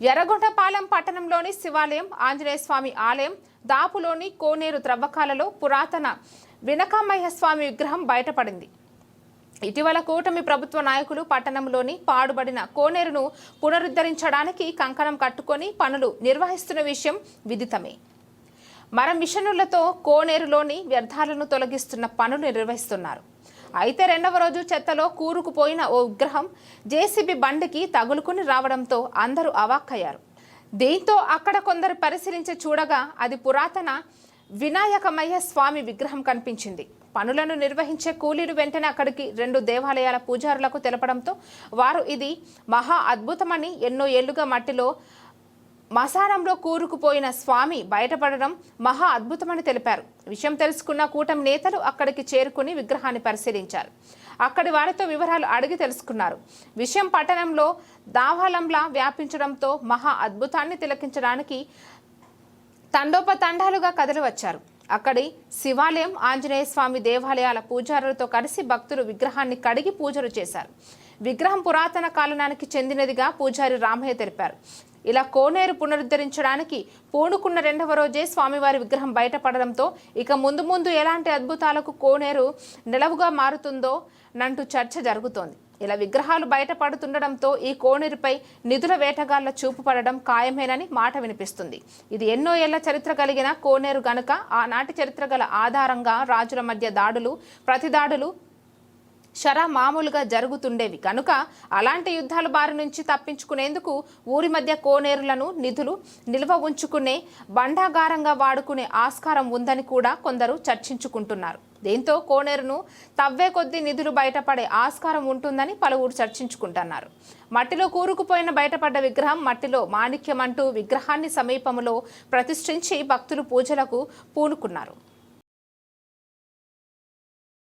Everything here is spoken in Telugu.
ఎర్రగొండపాలెం పట్టణంలోని శివాలయం ఆంజనేయ స్వామి ఆలయం దాపులోని కోనేరు త్రవ్వకాలలో పురాతన వినకామయ్య స్వామి విగ్రహం బయటపడింది. ఇటీవల కూటమి ప్రభుత్వ నాయకులు పట్టణంలోని పాడుబడిన కోనేరును పునరుద్ధరించడానికి కంకణం కట్టుకొని పనులు నిర్వహిస్తున్న విషయం విదితమే. మర మిషనులతో కోనేరులోని వ్యర్థాలను తొలగిస్తున్న పనులు నిర్వహిస్తున్నారు. అయితే రెండవ రోజు చెత్తలో కూరుకుపోయిన ఓ విగ్రహం జేసీబీ బండికి తగులుకుని రావడంతో అందరూ అవాక్కయ్యారు. దీంతో అక్కడ కొందరు పరిశీలించి చూడగా అది పురాతన వినాయకమయ్య స్వామి విగ్రహం కనిపించింది. పనులను నిర్వహించే కూలీలు వెంటనే అక్కడికి రెండు దేవాలయాల పూజారులకు తెలపడంతో వారు ఇది మహా అద్భుతమని ఎన్నో ఏళ్ళుగా మట్టిలో మసానంలో కూరుకుపోయిన స్వామి బయటపడడం మహా అద్భుతమని తెలిపారు. విషయం తెలుసుకున్న కూటమి నేతలు అక్కడికి చేరుకుని విగ్రహాన్ని పరిశీలించారు. అక్కడి వారితో వివరాలు అడిగి తెలుసుకున్నారు. విషయం పట్టణంలో దావాలంలా వ్యాపించడంతో మహా అద్భుతాన్ని తిలకించడానికి తండోపతండాలుగా కదలి వచ్చారు అక్కడి శివాలయం ఆంజనేయ స్వామి దేవాలయాల పూజారులతో కలిసి భక్తులు విగ్రహాన్ని కడిగి పూజలు చేశారు. విగ్రహం పురాతన కాలనానికి చెందినదిగా పూజారి రామయ్య తెలిపారు. ఇలా కోనేరు పునరుద్ధరించడానికి పూనుకున్న రెండవ రోజే స్వామివారి విగ్రహం బయటపడడంతో ఇక ముందు ముందు ఎలాంటి అద్భుతాలకు కోనేరు నిలవుగా మారుతుందో నంటూ చర్చ జరుగుతోంది. ఇలా విగ్రహాలు బయటపడుతుండడంతో ఈ కోనేరుపై నిధుల వేటగాళ్ళ చూపు పడడం ఖాయమేనని మాట వినిపిస్తుంది. ఇది ఎన్నో ఏళ్ళ చరిత్ర కలిగిన కోనేరు గనుక ఆనాటి చరిత్ర గల ఆధారంగా రాజుల మధ్య దాడులు ప్రతిదాడులు షరా మామూలుగా జరుగుతుండేవి. కనుక అలాంటి యుద్ధాల బారి నుంచి తప్పించుకునేందుకు ఊరి మధ్య కోనేరులను నిధులు నిల్వ ఉంచుకునే బండాగారంగా వాడుకునే ఆస్కారం ఉందని కూడా కొందరు చర్చించుకుంటున్నారు. దీంతో కోనేరును తవ్వే కొద్దీ నిధులు బయటపడే ఆస్కారం ఉంటుందని పలువురు చర్చించుకుంటున్నారు. మట్టిలో కూరుకుపోయిన బయటపడ్డ విగ్రహం మట్టిలో మాణిక్యం అంటూ విగ్రహాన్ని సమీపంలో ప్రతిష్ఠించి భక్తులు పూజలకు పూనుకున్నారు.